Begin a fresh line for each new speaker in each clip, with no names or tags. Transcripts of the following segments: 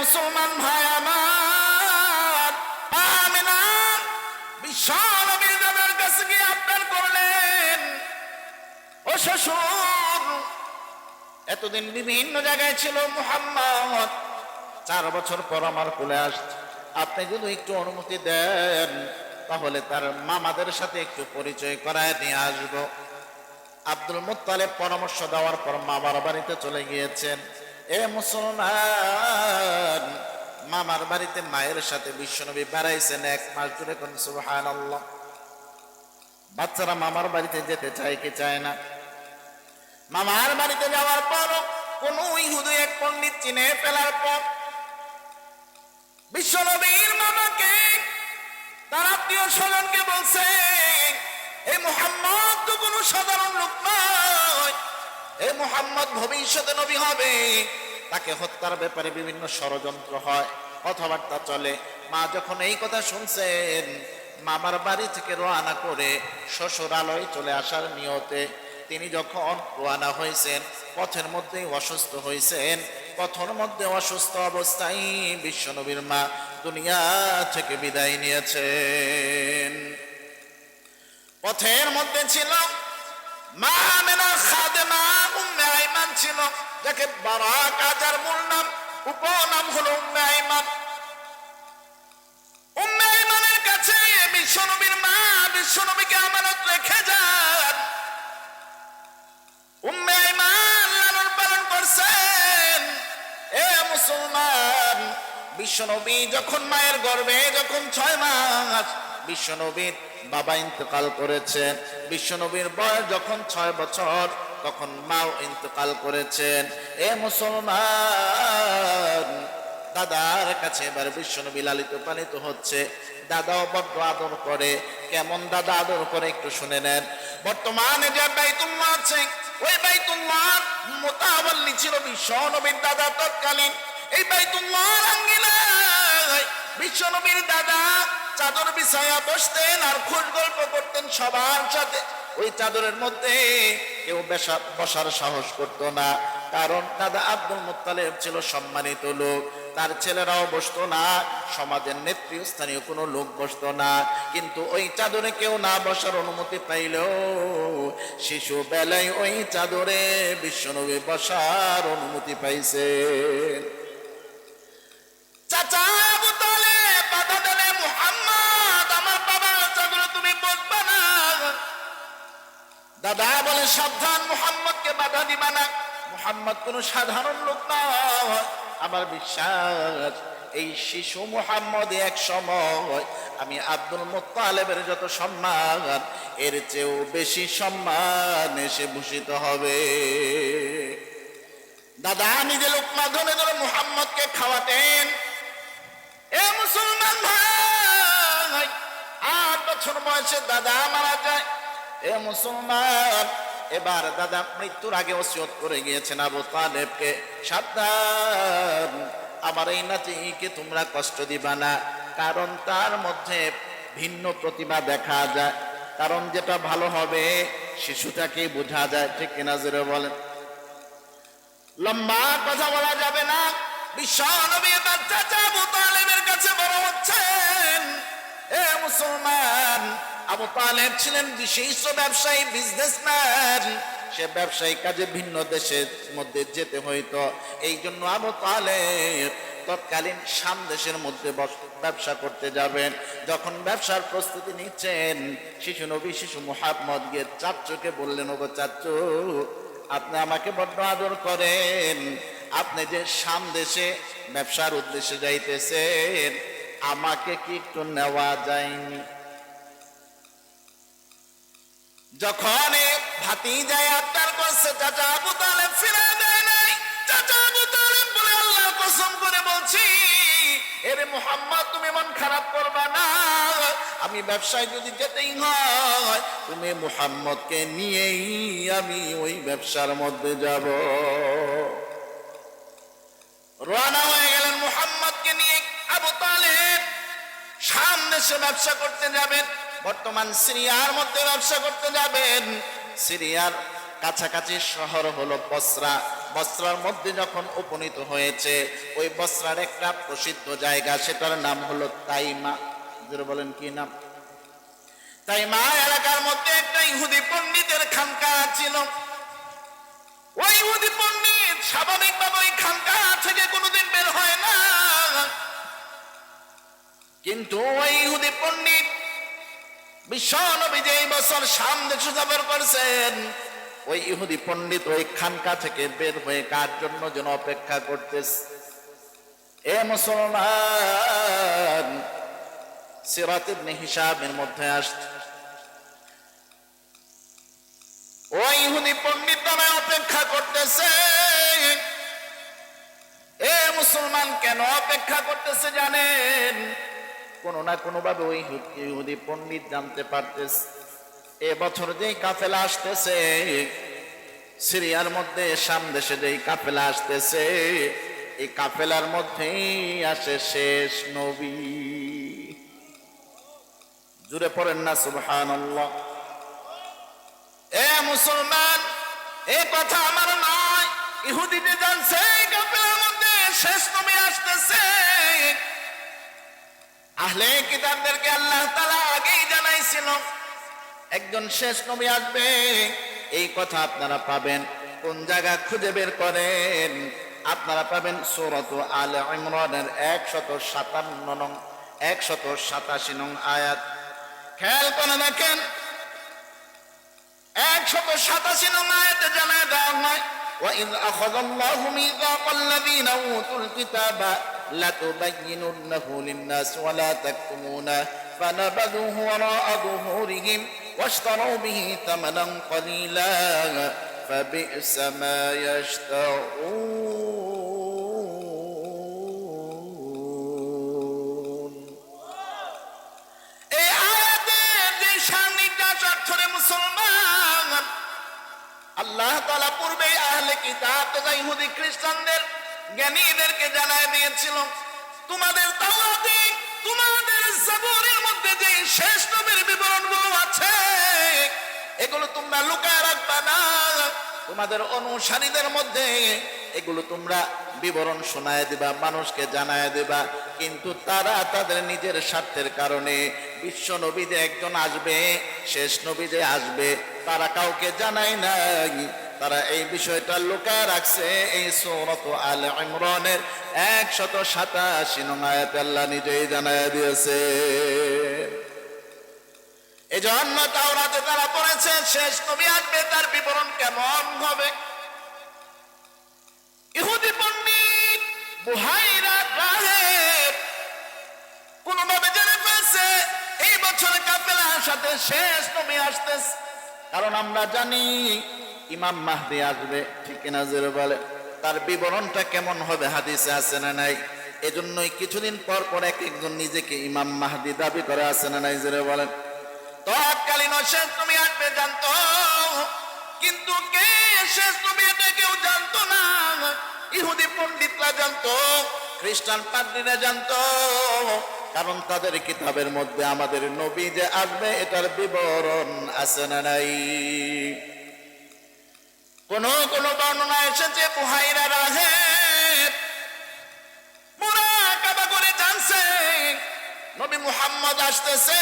মুসলমান ভাই আমার। আমিনা, বিশাল দাদার কাছে গিয়ে আপনার করলেন। ও শ্বশুর, এতদিন বিভিন্ন জায়গায় ছিল মুহাম্মদ। চার বছর পর আমার কোলে আসছে। আপনি যদি একটু অনুমতি দেন, তাহলে তার মামাদের সাথে একটু পরিচয় করায় নিয়ে আসব। আব্দুল মুত্তালেব পরামর্শ দেওয়ার পর মামার বাড়িতে চলে গিয়েছেন। এ মুসলমান, মামার বাড়িতে মায়ের সাথে বিশ্বনবী বেড়াইছেন এক মাস জুড়ে কোন সুবহান বাচ্চারা মামার বাড়িতে যেতে চায় কি চায় না? মামার বাড়িতে যাওয়ার পর কোন ইহুদি এক পণ্ডিত চিনে ফেলার পর বিশ্বনবীর মামাকে তার আত্মীয় স্বজনকে বলছে এই মোহাম্মদ তো কোনো সাধারণ লোক নয়। এই মোহাম্মদ ভবিষ্যতে নবী হবে। তাকে হত্যার ব্যাপারে বিভিন্ন ষড়যন্ত্র হয়, কথাবার্তা চলে। মা যখন এই কথা শুনছেন, মামার বাড়ি থেকে রওনা করে শ্বশুরালয় চলে আসার নিয়তে তিনি যখন রওনা হয়েছেন, পথের মধ্যেই অসুস্থ হয়েছেন। পথের মধ্যে অসুস্থ অবস্থায় বিশ্বনবীর মা দুনিয়া থেকে বিদায় নিয়েছেন। পথের মধ্যে ছিল মা মেনা খাদেমা। ছিল। যাকে বারাক আজার মূল নাম উপনাম হলো উম্মে কাছে বিশ্বনবীর মা বিশ্বনবীকে আমানত রেখে যান। লালন পালন করছেন। এ মুসলমান বিশ্বনবী যখন মায়ের গর্ভে, যখন ছয় মাস বিশ্বনবীর বাবা ইন্তকাল করেছেন। বিশ্বনবীর বয়স যখন ছয় বছর তখন মাও ইন্তকাল করেছেন। এ মুসলমান, দাদার কাছে এবার বিশ্বনবী লালিত পালিত হচ্ছে। দাদাও বড্ড আদর করে। কেমন দাদা আদর করে একটু শুনে নেন। বর্তমানে যে বাইতুল্লাহ আছে, ওই বাইতুল্লাহ মোতাবল্লি ছিল বিশ্বনবীর দাদা তৎকালীন। এই বাইতুল্লাহ আঙ্গিনায় বিশ্বনবীর দাদা চাদর বিছায়া বসতেন আর খোঁজ গল্প করতেন সবার সাথে। ওই চাদরের মধ্যে কেউ বসার সাহস করতো না। কারণ দাদা আব্দুল মুত্তালেব ছিল সম্মানিত লোক। তার ছেলেরাও বসতো না। সমাজের নেতৃস্থানীয় কোনো লোক বসতো না। কিন্তু ওই চাদরে কেউ না বসার অনুমতি পাইলেও শিশু বেলায় ওই চাদরে বিশ্বনবী বসার অনুমতি পাইছে। চাচা! দাদা বলে, সাবধান, মুহাম্মদকে বাধা দিবা না। মুহাম্মদ কোন সাধারণ লোক নয় আমার বিশ্বাস, এই শিশু মুহাম্মদ এক সময় আমি আব্দুল মুত্তালেবের যত সম্মান, এর চেয়েও বেশি সম্মান এসে ভূষিত হবে। দাদা নিজে লোক মাধ্যমে ধরে মুহাম্মদকে খাওয়াতেন, এ মুসলমান ভাই, আট বছর বয়সে দাদা মারা এ মুসলমান, এবার দাদা মৃত্যুর আগে ওসিয়ত করে গিয়েছেন আবু তালেবকে, সাবধান। আমার এই নাতিকে তোমরা কষ্ট দিবা না, কারণ তার মধ্যে ভিন্ন প্রতিভা দেখা যায়। কারণ যেটা ভালো হবে শিশুটাকে বোঝা যায়, ঠিক কিনা জোরে বলেন। লম্বা কথা বলা যাবে না বিশ্ব নবী তার চাচা আবু তালেবের কাছে বড় হচ্ছেন। এ মুসলমান, আবু তালেব ছিলেন বিশিষ্ট ব্যবসায়ী বিজনেসম্যান সে ব্যবসায়ী কাজে ভিন্ন দেশের মধ্যে যেতে হইতো। এই জন্য আবু তালেব তৎকালীন শাম দেশের মধ্যে ব্যবসা করতে যাবেন। যখন ব্যবসার প্রস্তুতি নিচ্ছেন, শিশু নবী, শিশু মুহাম্মদ গিয়ে চাচ্চুকে বললেন, ওগো চাচ্চু আপনি আমাকে বড্ড আদর করেন। আপনি যে শাম দেশে ব্যবসার উদ্দেশ্যে যাইতেছেন আমাকে কি একটু নেওয়া যায়নি। যখন ভাতি যায় আপনার করছে, চাচা আবু ফিরে দেয় নাই। চাচা আবু বলে, আল্লাহ কসম করে বলছি, এরে মোহাম্মদ তুমি মন খারাপ করবা না। আমি ব্যবসায় যদি যেতেই হয়, তুমি মোহাম্মদকে নিয়েই আমি ওই ব্যবসার মধ্যে যাব। রওনা হয়ে গেলেন মোহাম্মদকে নিয়ে আবু তালেব। শাম দেশে ব্যবসা করতে যাবেন, বর্তমান সিরিয়ার মধ্যে ব্যবসা করতে যাবেন। সিরিয়ার কাছাকাছি শহর হলো বসরা। বস্ত্রার মধ্যে যখন উপনীত হয়েছে, ওই বস্ত্রার একটা প্রসিদ্ধ জায়গা, সেটার নাম হলো তাইমা। বলেন কি নাম? তাইমা এলাকার মধ্যে একটা ইহুদি পণ্ডিতের খানকা ছিল। ওই ইহুদি পণ্ডিত স্বাভাবিকভাবে ওই খানকা কিন্তু ওই ইহুদি পণ্ডিত বিশ্ব নবী যে বছর শাম দেশে করছেন। ওই ইহুদি পণ্ডিত ওই খানকা থেকে বের হয়ে কার জন্য যেন অপেক্ষা করতেছে? এ মুসলমান, সিরাত ইবনে হিসাবের মধ্যে আসছে। ওই ইহুদি পণ্ডিত নামে অপেক্ষা করতেছে। এ মুসলমান কেন অপেক্ষা করতেছে জানেন? কোন না কোনো ভাবে ওই ইহুদি পণ্ডিত জানতে পারতেছে। এ বছর যেই কাফেলা আসতেছে, সিরিয়ার মধ্যে শাম দেশে যেই কাফেলা আসতেছে, এই কাফেলার মধ্যেই আসে শেষ নবী। জুড়ে পড়েন না, সুবহানাল্লাহ। এ মুসলমান, এ কথা আমার নয়। ইহুদিতে জানছে, এই কাফেলার মধ্যে শেষ নবী আসতেছে। আহলে কিতাবদেরকে আল্লাহ তাআলা আগেই জানাইছিল একজন শেষ নবী আসবে এই কথা আপনারা পাবেন কোন জায়গা খুঁজে বের করেন আপনারা পাবেন সূরাত আল ইমরানের একশত সাতান্ন নং একশত সাতাশি নং আয়াত খেয়াল করে দেখেন একশত সাতাশি নং আয়াতে জানায় দেওয়া হয় وإذ أخذ الله ميثاق الذين أوتوا الكتاب لتبيننه للناس ولا تكتمونه فنبذوه وراء ظهورهم واشتروا به ثمنا قليلا فبئس ما يشترون এই আয়াতের যে সান্নিধ্যাস অর্থরে মুসলমান আল্লাহ তালা পূর্বে আহলে কিতাব তথা ইহুদি খ্রিস্টানদের জ্ঞানীদেরকে জানায় দিয়েছিল, তোমাদের তাওরাতে, তোমাদের জাবুরের মধ্যে যে শেষ নবীর বিবরণগুলো আছে, এগুলো তোমরা লুকায় রাখবা না। তোমাদের অনুসারীদের মধ্যে এগুলো তোমরা বিবরণ শোনায় দিবা, মানুষকে জানায় দিবা। কিন্তু তারা তাদের নিজের স্বার্থের কারণে বিশ্ব নবী যে একজন আসবে, শেষ নবী যে আসবে। তারা কাউকে জানায় নাই। তারা এই বিষয়টা লুকায় রাখছে এই সৌরত আল ইমরানের একশত সাতাশি নং আয়াতে আল্লাহ নিজেই জানায় দিয়েছে। এই জন্য তাওরাতে তারা পড়েছে, শেষ নবী আসবে, তার বিবরণ কেমন হবে? ইহুদি পণ্ডিত বুহাইরা রাহেব কোনভাবে জেনে ফেলছে, এই বছর কাফেলার সাথে শেষ নবী আসতেছে। কারণ আমরা জানি ইমাম মাহদি আসবে, ঠিক কিনা জোরে বলে। তার বিবরণটা কেমন হবে, হাদিসে আছে না নাই? এজন্যই কিছুদিন পর পর এক একজন নিজেকে ইমাম মাহদি দাবি করে, আছে না নাই জোরে বলেন। তৎকালীন শেষ তুমি আসবে, জানতো। কিন্তু কে শেষ তুমি এটা কেউ জানতো না? ইহুদি পণ্ডিতরা জানতো, খ্রিস্টান পাদ্রীরা জানতো। কারণ তাদের কিতাবের মধ্যে আমাদের নবী যে আসবে, এটার বিবরণ আছে না নাই? কোন কোন বর্ণনা এসেছে, বুহাইরা রাহে। মুরাকাবা করে জানছে, নবী মুহাম্মদ আসতেছে।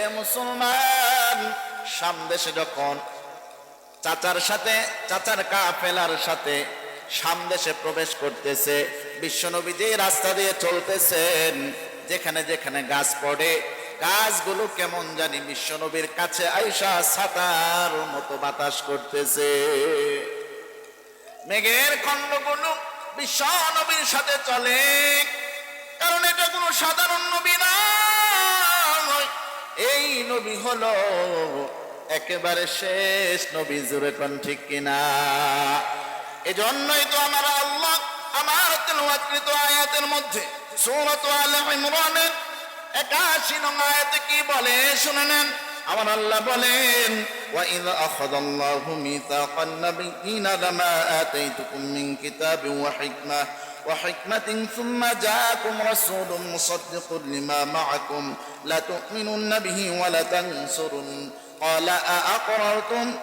এ মুসলমান সামদেশে যখন চাচার সাথে, চাচার কাফেলার সাথে সামদেশে প্রবেশ করতেছে, বিশ্বনবী যে রাস্তা দিয়ে চলতেছেন, যেখানে যেখানে গাছ পড়ে গাছগুলো কেমন জানি বিশ্বনবীর কাছে আইসা ছাতার মতো বাতাস করতেছে। মেঘের খণ্ডগুলো বিশ্বনবীর সাথে চলে, কারণ এটা কোনো সাধারণ নবী না। এই নবী হলো একেবারে শেষ নবী জুড়ে কোন ঠিক কিনা? এজন্যই তো আমার আল্লাহ আমার তেলাওয়াতকৃত আয়াতের মধ্যে সূরাত আলে ইমরানের 81 নং আয়াতে কি বলে শুনে নেন আমার আল্লাহ বলেন وَإِذْ أَخَذَ اللَّهُ مِيثَاقَ النَّبِيِّينَ لَمَا آتَيْتُكُم مِّن كِتَابٍ وَحِكْمَةٍ وحكمة ثم جاءكم رسول مصدق لما معكم لتؤمنن به ولتنصرن قال أأقررتم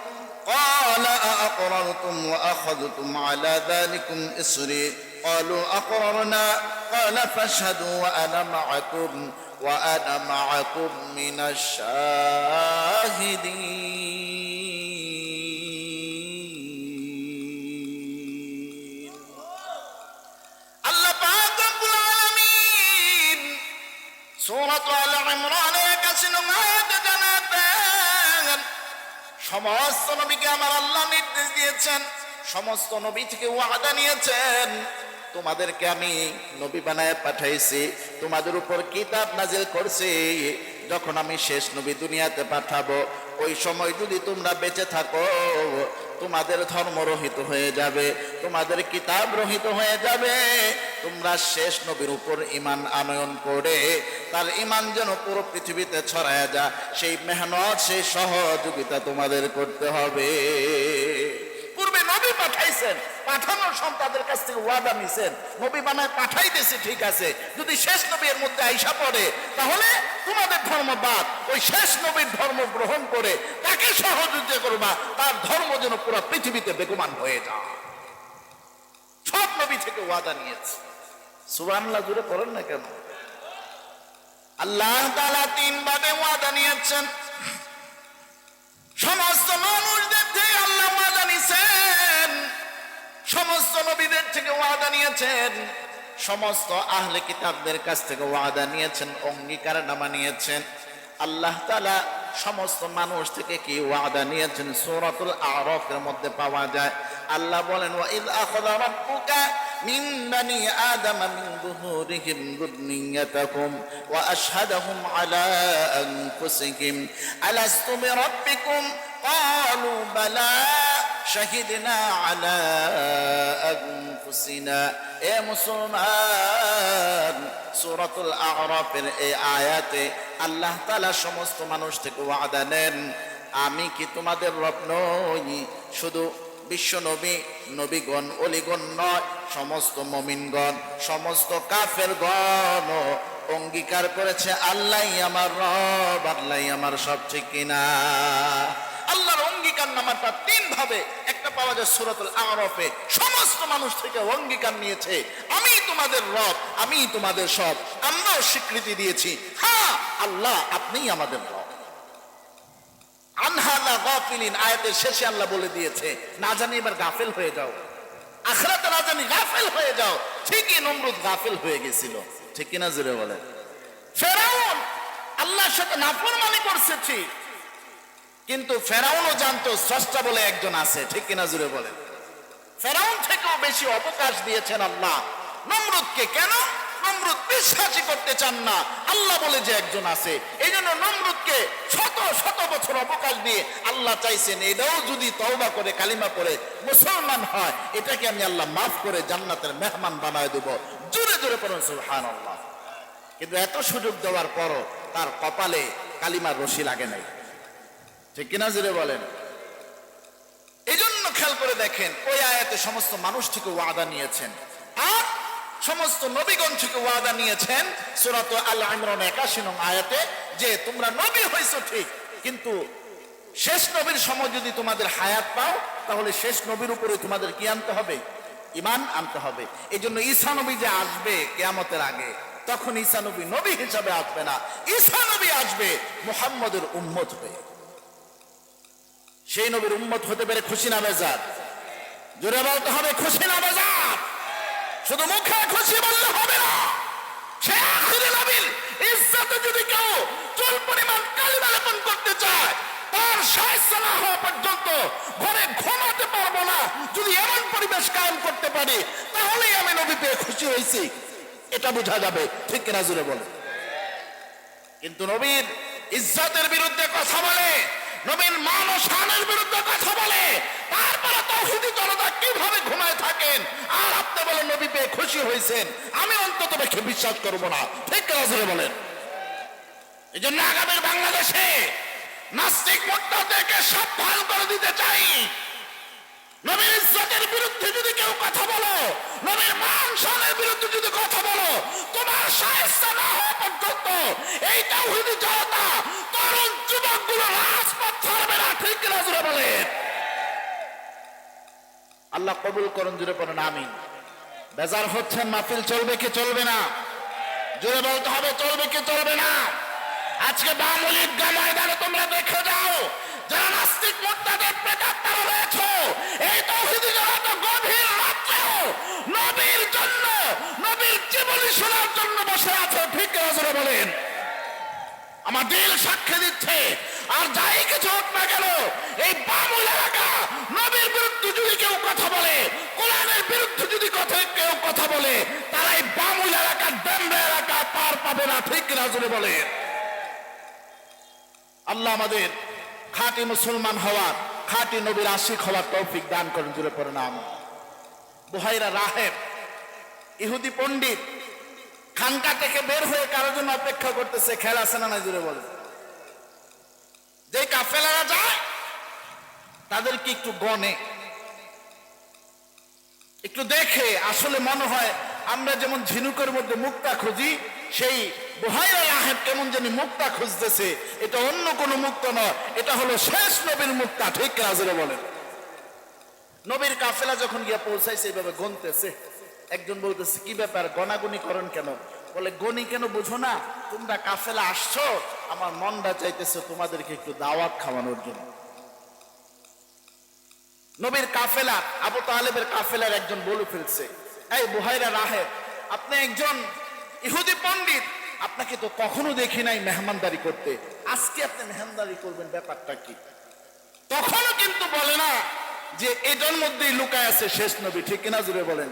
قال أأقررتم وأخذتم على ذلكم إصري قالوا أقررنا قال فاشهدوا وأنا معكم وأنا معكم من الشاهدين
আল্লাহ পাক রব্বুল আলামিন সূরাত আল ইমরানের 81 নং আয়াতে জানাতেন সমস্ত নবীকে আমার আল্লাহ নির্দেশ দিয়েছেন সমস্ত নবী থেকে ওয়াদা নিয়েছেন তোমাদেরকে আমি নবী বানায় পাঠাইছি। তোমাদের উপর কিতাব নাজিল করছি। যখন আমি শেষ নবী দুনিয়াতে পাঠাবো, ওই সময় যদি তোমরা বেঁচে থাকো, তোমাদের ধর্ম রহিত হয়ে যাবে, তোমাদের কিতাব রহিত হয়ে যাবে। তোমরা শেষ নবীর উপর ইমান আনয়ন করে, তার ইমান যেন পুরো পৃথিবীতে ছড়ায় যা সেই মেহনত, সেই সহযোগিতা তোমাদের করতে হবে। পূর্বে নবী পাঠাইছেন পাঠানোর তাদের কাছ থেকে ওয়াদা নিছেন। নবী বানায় পাঠাইতেছে ঠিক আছে। যদি শেষ নবী এর মধ্যে আইসা পড়ে, তাহলে তোমাদের ধর্ম বাদ। ওই শেষ নবীর ধর্ম গ্রহণ করে তাকে সহযোগিতা করবা, তার ধর্ম যেন পুরো পৃথিবীতে বেগমান হয়ে যায়। সব নবী থেকে ওয়াদা নিয়েছে। সুবহানাল্লাহ জুড়ে করেন না কেন? আল্লাহ তাআলা তিন ভাবে ওয়াদা নিয়েছেন। সমস্ত মানুষদের সমস্ত নবীদের থেকে ওয়াদা নিয়েছেন। সমস্ত আহলে কিতাবদের কাছ থেকে ওয়াদা নিয়েছেন অঙ্গীকার নামা নিয়েছেন। আল্লাহ তালা সমস্ত মানুষ থেকে কি ওয়াদা নিয়েছেন? সূরাতুল আরফের মধ্যে পাওয়া যায়। আল্লাহ বলেন ওয়া ইদ আখাযা রাব্বুকা মিন বানি আদম মিন যুহুরিহিম যুররিয়াতাকুম ওয়া আশহাদাহুম আলা আনফুসিহিম। আলাস্তু বিরাব্বিকুম? ক্বালু বালা। শাহিদনা আলা আনফুসিনা। এ মুসলমান, সূরাতুল আরাফের এই আয়াতে আল্লাহ তাআলা সমস্ত মানুষ ওয়াদা নেন, আমি কি তোমাদের রব নই? শুধু বিশ্ব নবী, নবীগণ, অলিগণ নয়, সমস্ত মমিনগণ, সমস্ত কাফের গণ অঙ্গীকার করেছে আল্লাহ আমার রব আল্লাহ আমার সব ঠিক কিনা। আল্লাহর অঙ্গীকার নামাটা তিন ভাবে একটা পাওয়া যায় সুরাতুল আরফে। সমস্ত মানুষ থেকে অঙ্গীকার নিয়েছে, আমি তোমাদের রব, আমি তোমাদের সব, আমরাও স্বীকৃতি দিয়েছি। হ্যাঁ আল্লাহ আপনিই আমাদের রব। আনহালা গাফিলিন, আয়াতের শেষে আল্লাহ বলে দিয়েছে, না জানি এবার গাফেল হয়ে যাও। আখরাতে না জানি গাফেল হয়ে যাও। ঠিকই নমরুদ গাফেল হয়ে গেছিল। ঠিক কিনা জুড়ে বলে ফেরাউন আল্লাহর সাথে নাফরমানি করছে ঠিক। কিন্তু ফেরাউনও জানতো স্রষ্টা বলে একজন আছে, ঠিক কিনা জুড়ে বলে ফেরাউন থেকেও বেশি অবকাশ দিয়েছেন আল্লাহ। নমরুদকে কেন? নমরুদ বিশ্বাসই করতে চান না। আল্লাহ বলে যে একজন আছে। এই জন্য নমরুদকে শত শত বছর অবকাশ দিয়ে আল্লাহ চাইছেন, এটাও যদি তওবা করে, কালিমা করে মুসলমান হয়, এটাকে আমি আল্লাহ মাফ করে জান্নাতের মেহমান বানায় দেব। জোরে জোরে পড়ুন, সুবহানাল্লাহ। কিন্তু এত সুযোগ দেওয়ার পরও তার কপালে কালিমার রশি লাগে নাই। ঠিক কিনা জুড়ে বলেন? এই জন্য খেয়াল করে দেখেন, ওই আয়াতে সমস্ত মানুষ থেকে ওয়াদা নিয়েছেন। আর সমস্ত নবীগণ থেকে ওয়াদা নিয়েছেন, সুরাত আল ইমরান একাশি নং আয়াতে, যে তোমরা নবী হয়েছো ঠিক, কিন্তু শেষ নবীর সময় যদি তোমাদের হায়াত পাও, তাহলে শেষ নবীর উপরে তোমাদের কি আনতে হবে? ইমান আনতে হবে। এই জন্য ঈসা নবী যে আসবে কেয়ামতের আগে, তখন ঈসা নবী নবী হিসাবে আসবে না। ঈসা নবী আসবে মুহাম্মদের উম্মত হয়ে। সেই নবীর উম্মত হতে পেরে খুশি না বেজার? জোরে বলতে হবে, খুশি না বেজার? শুধু মুখে খুশি বললে হবে না। সে আখিরি নবীর ইজ্জতে যদি কেউ চুল পরিমাণ কালিমা লেপন করতে চায়, তার সাহায্য না হওয়া পর্যন্ত ঘরে ঘুমাতে পারব না। যদি এমন পরিবেশ কায়েম করতে পারি, তাহলেই আমি নবী পেয়ে খুশি হয়েছি। এটা বোঝা যাবে, ঠিক কিনা জুড়ে বলে? কিন্তু নবীর ইজ্জতের বিরুদ্ধে কথা বলে নবীন মান ও শানের বিরুদ্ধে কথা বলে তারপরে তৌহিদি জনতা কীভাবে ঘুমায় থাকেন? আর আপনি বলেন, নবী পেয়ে খুশি হয়েছেন। আমি অন্তত পক্ষে বিশ্বাস করব না। ঠিক রাজরে বলেন? এই জন্য বাংলাদেশে নাস্তিক করে দিতে চাই। নবীর ইজ্জতের বিরুদ্ধে যদি কেউ কথা বলো, নবীর মান শানের বিরুদ্ধে যদি কথা বলো, তোমার সাহায্য না হওয়া পর্যন্ত এই তাওহীদি জনতা তরুণ যুবকগুলো রাজপথ ছাড়বে না। ঠিক বলেন? আল্লাহ কবুল করুন, জুড়ে পড়েন আমিন। বেজার হচ্ছেন মাহফিল চলবে কি চলবে না? জোরে বলতে হবে, চলবে কি চলবে না? আজকে বামুল ঈদগাহ ময়দানে তোমরা দেখে যাও, যারা নাস্তিক মুক্তাদের প্রেতাত্মারা রয়েছে এই তৌহিদি যারা তো গভীর রাত্রেও নবীর জন্য, নবীর জীবনী শোনার জন্য বসে আছে। ঠিক বলেন, আমার দিল সাক্ষী দিচ্ছে আর যাই কিছু হোক না গেল এই বামুল এলাকা, নবীর বিরুদ্ধে যদি কেউ কথা বলে, কোরআনের বিরুদ্ধে যদি কথা কেউ কথা বলে, তারা এই বামুল এলাকার ডেমরা এলাকা পার পাবে না, ঠিক রাজুরে বলে? আল্লাহ আমাদের খাঁটি মুসলমান হওয়ার, খাঁটি নবীর আশিক হওয়ার তৌফিক দান করেন জুড়ে পড়ে নাম বুহাইরা রাহেব, ইহুদি পণ্ডিত, খানকা থেকে বের হয়ে কারোর জন্য অপেক্ষা করতেছে, খেলা আছে না জুড়ে বলে যে কাফেলারা যায়, তাদেরকে একটু গনে একটু দেখে, আসলে মনে হয় আমরা যেমন ঝিনুকের মধ্যে মুক্তা খুঁজি, সেই বহাইরা আহেব কেমন জানি মুক্তা খুঁজতেছে। এটা অন্য কোনো মুক্ত নয়, এটা হলো শেষ নবীর মুক্তা, ঠিক রাজরে বলেন? নবীর কাফেলা যখন গিয়ে পৌঁছাইছে এইভাবে গনতেছে একজন বলতেছে, কি ব্যাপার গনাগুনি করেন কেন? বলে, গনি কেন বুঝো না? তোমরা কাফেলা আসছো, আমার মনটা চাইতেছে তোমাদেরকে একটু দাওয়াত খাওয়ানোর জন্য। নবীর কাফেলা, আবু তালেবের কাফেলার একজন বলে ফেলছে, এই বুহাইরা রাহে, আপনি একজন ইহুদি পণ্ডিত, আপনাকে তো কখনো দেখি নাই মেহমানদারি করতে। আজকে আপনি মেহমানদারি করবেন, ব্যাপারটা কি? তখনও কিন্তু বলে না যে এটার মধ্যেই লুকায় আছে শেষ নবী, ঠিক কিনা জুড়ে বলেন?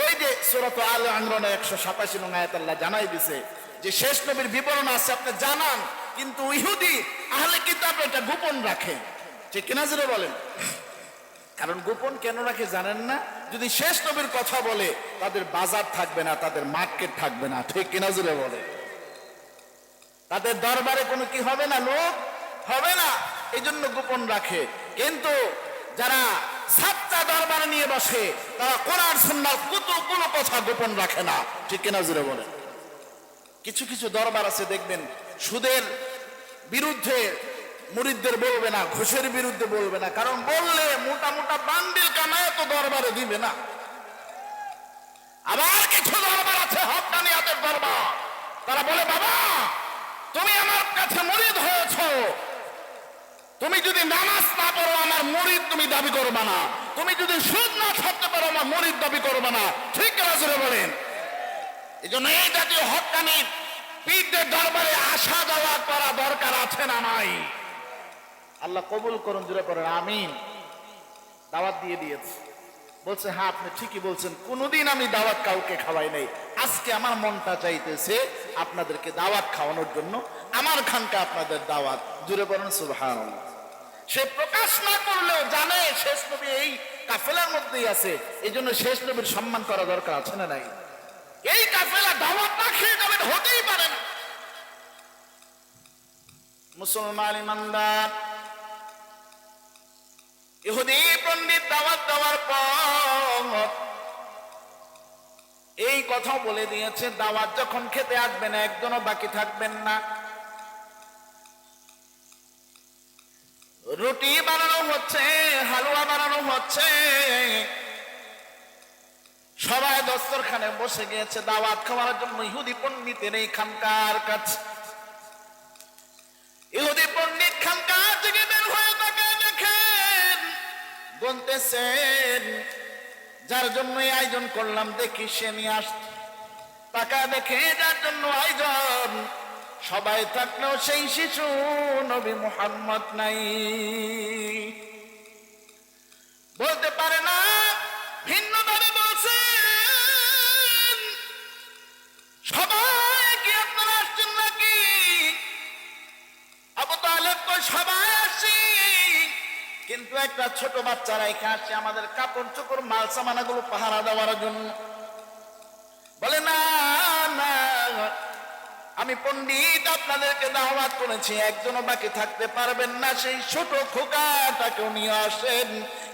ওই যে সুরত আল আংরনের একশো সাতাশি নং আল্লাহ জানাই দিছে যে শেষ নবীর বিবরণ আছে, আপনি জানান, কিন্তু ইহুদি আহলে কিতাব এটা গোপন রাখে। ঠিক কিনা জুড়ে বলেন? কারণ গোপন কেন রাখে জানেন না? যদি শেষ নবীর কথা বলে, তাদের বাজার থাকবে না, তাদের মার্কেট থাকবে না, ঠিক কিনা জুড়ে বলে? তাদের দরবারে কোনো কি হবে না, লোক হবে না এই জন্য গোপন রাখে। কিন্তু যারা সাতটা দরবারে নিয়ে বসে, তারা কোরআন সুন্নার কত কোনো কথা গোপন রাখে না। ঠিক কিনা জুড়ে বলে কিছু কিছু দরবার আছে, দেখবেন, সুদের বিরুদ্ধে মুরিদদের বলবে না, ঘুষের বিরুদ্ধে বলবে না। কারণ বললে মোটা মোটা বান্ডিল কামায় তো দরবারে দিবে না। আবার কিছু দরবার আছে হকানি হাতের দরবার। তারা বলে, বাবা, তুমি আমার কাছে মুরিদ হয়েছ। তুমি যদি নামাজ দাবি করবে না। তুমি যদি সুদ না ছাড়তে পারো, আমার মুরিদ দাবি করবে না। ঠিক রাজুরে বলেন? এই জন্য এই জাতীয় হকানি পীরদের দরবারে আসা যাওয়া করা দরকার আছে না নাই? আল্লাহ কবুল করুন জুড়ে করেন আমিন। দাওয়াত দিয়ে দিয়েছে। বলছে হ্যাঁ আপনি ঠিকই বলছেন। কোনোদিন আমি দাওয়াত কাউকে খাওয়াই নাই। আজকে আমার মনটা চাইতেছে আপনাদেরকে দাওয়াত খাওয়ানোর জন্য। আমার খানকা আপনাদের দাওয়াত। জুড়ে পড়েন সুবহান সে প্রকাশ না করলেও জানে শেষ নবী এই কাফেলার মধ্যেই আছে। এই জন্য শেষ নবীর সম্মান করা দরকার আছে না নাই? এই কাফেলা দাওয়াত না খেয়ে যাবেন, হতেই পারে না। মুসলমান ইমানদার, ইহুদি পণ্ডিত দাওয়াত দেওয়ার পর এই কথা বলে দিয়েছে, দাওয়াত যখন খেতে আসবেন, একজনও বাকি থাকবেন না। রুটি বানানো হচ্ছে, হালুয়া বানানো হচ্ছে। সবাই দস্তরখানে বসে গিয়েছে, দাওয়াত খাওয়ার জন্য ইহুদি পণ্ডিতের এই খানকার কাছে। ইহুদি পণ্ডিত খানকার থেকে বের হয়ে তাকায় দেখেন, গুনতেছেন। যার জন্য আয়োজন করলাম, দেখি সে নিয়ে আস টাকা দেখে যার জন্য আয়োজন সবাই থাকলেও সেই শিশু নবী মুহাম্মদ নাই। বলতে পারে না, ভিন্নভাবে বলছে সবাই কি আপনারা আসছেন নাকি? আবু তালেব তো সবাই আসছি। কিন্তু একটা ছোট বাচ্চারা এখানে আসছে আমাদের কাপড় চোপড়, মাল সামানাগুলো পাহারা দেওয়ার জন্য। বলে, না না আমি পণ্ডিত আপনাদেরকে দাওয়াত করেছি, একজনও বাকি থাকতে পারবেন না, সেই ছোট খোকাটাকেও নিয়ে আসেন।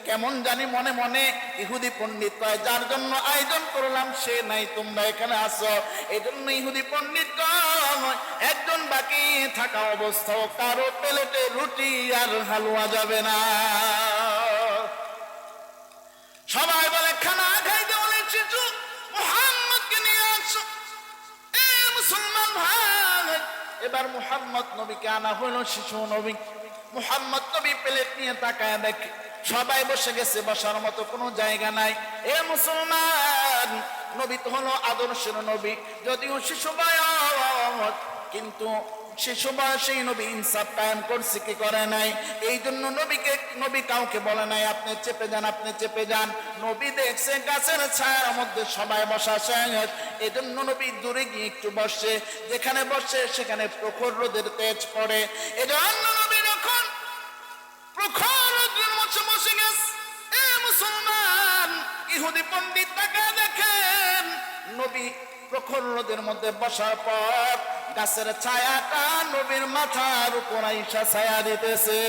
কেমন জানি মনে মনে ইহুদি পণ্ডিত, কয়, যার জন্য আয়োজন করলাম, সে নাই, তোমরা এখানে আসো এই জন্য ইহুদি পণ্ডিত একজন বাকি থাকা অবস্থাও কারও প্লেটে রুটি আর হালুয়া যাবে না। সবাই বলে, খানা এবার মুহাম্মদ নবীকে আনা হলো শিশু নবী। মুহাম্মদ নবী প্লেট নিয়ে তাকায় দেখে, সবাই বসে গেছে, বসার মতো কোনো জায়গা নাই। এ মুসলমান, নবী তো হলো আদর্শের নবী, যদিও শিশু বয়স, কিন্তু শিশু সেই নবী ইনসাফ কায়েম করছে, কি করে নাই? এই জন্য নবীকে, নবী কাউকে বলে নাই, আপনি চেপে যান, আপনি চেপে যান। নবী দেখছে, গাছের ছায়ার মধ্যে সবাই বসা শেষ। এই জন্য নবী দূরে গিয়ে একটু বসে, যেখানে বসে সেখানে প্রখর রোদের তেজ পড়ে। এই জন্য নবী যখন প্রখর রোদের মধ্যে বসে গেছে, এ মুসলমান, ইহুদি পণ্ডিত তাকে দেখেন। নবী প্রখর রোদের মধ্যে বসার পর গাছের ছায়াটা নবীর মাথার উপর আইসা ছায়া দিতেছে।